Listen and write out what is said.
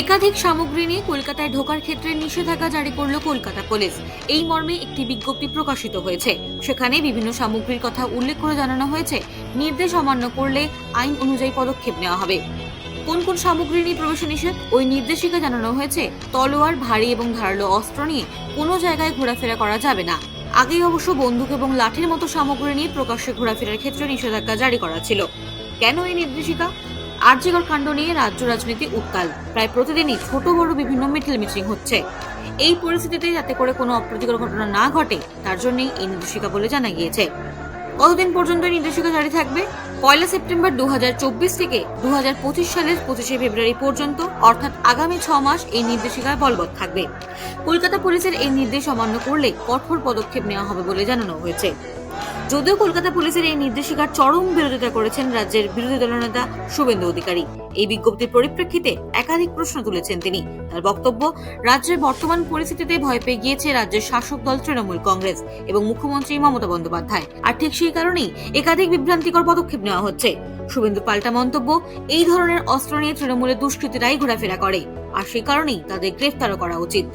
একাধিক সামগ্রী নিয়ে কলকাতায় ঢোকার ক্ষেত্রে নিষেধাজ্ঞা জারি করল কলকাতা পুলিশ। এই মর্মে একটি বিজ্ঞপ্তি প্রকাশিত হয়েছে। সেখানে বিভিন্ন সামগ্রীর কথা উল্লেখ করে জানানো হয়েছে। নির্দেশ অমান্য করলে আইন অনুযায়ী পদক্ষেপ নেওয়া হবে। কোন কোন সামগ্রী নিয়ে প্রবেশে নিষেধ? ওই নির্দেশিকা জানানো হয়েছে, তলোয়ার, ভারী এবং ধারালো অস্ত্র নিয়ে কোনো জায়গায় ঘোরাফেরা করা যাবে না। আগেই অবশ্য বন্দুক এবং লাঠির মতো সামগ্রী নিয়ে প্রকাশ্যে ঘোরাফেরার ক্ষেত্রে নিষেধাজ্ঞা জারি করা ছিল। কেন এই নির্দেশিকা? আর্যিকর কাণ্ড নিয়ে রাজ্য রাজনীতি উত্তাল প্রায় প্রতিদিনই ছোট বড় বিভিন্ন মিছিল মিটিং হচ্ছে। এই পরিস্থিতিতে যাতে করে কোনো অপ্রীতিকর ঘটনা না ঘটে, তার জন্যই এই নির্দেশিকা বলে জানা গিয়েছে। কতদিন পর্যন্ত এই নির্দেশিকা জারি থাকবে? পয়লা সেপ্টেম্বর দু হাজার চব্বিশ থেকে দু হাজার পঁচিশ সালের পঁচিশে ফেব্রুয়ারি পর্যন্ত, অর্থাৎ আগামী ছ মাস এই নির্দেশিকায় বলবৎ থাকবে। কলকাতা পুলিশের এই নির্দেশ অমান্য করলে কঠোর পদক্ষেপ নেওয়া হবে বলে জানানো হয়েছে। যদিও কলকাতা পুলিশের এই নির্দেশিকার চরম বিরোধিতা করেছেন রাজ্যের বিরোধী দলনেতা শুভেন্দু অধিকারী। এই বিজ্ঞপ্তির পরিপ্রেক্ষিতে একাধিক প্রশ্ন তুলেছেন তিনি। তার বক্তব্য, রাজ্যের বর্তমান পরিস্থিতিতে ভয় পেয়ে গিয়েছে রাজ্যের শাসক দল তৃণমূল কংগ্রেস এবং মুখ্যমন্ত্রী মমতা বন্দ্যোপাধ্যায়। আর ঠিক সেই কারণেই একাধিক বিভ্রান্তিকর পদক্ষেপ নেওয়া হচ্ছে। শুভেন্দু পাল্টা মন্তব্য, এই ধরনের অস্ত্র নিয়ে তৃণমূলের দুষ্কৃতীরাই ঘোরাফেরা করে। আর সেই কারণেই তাদের গ্রেফতারও করা উচিত।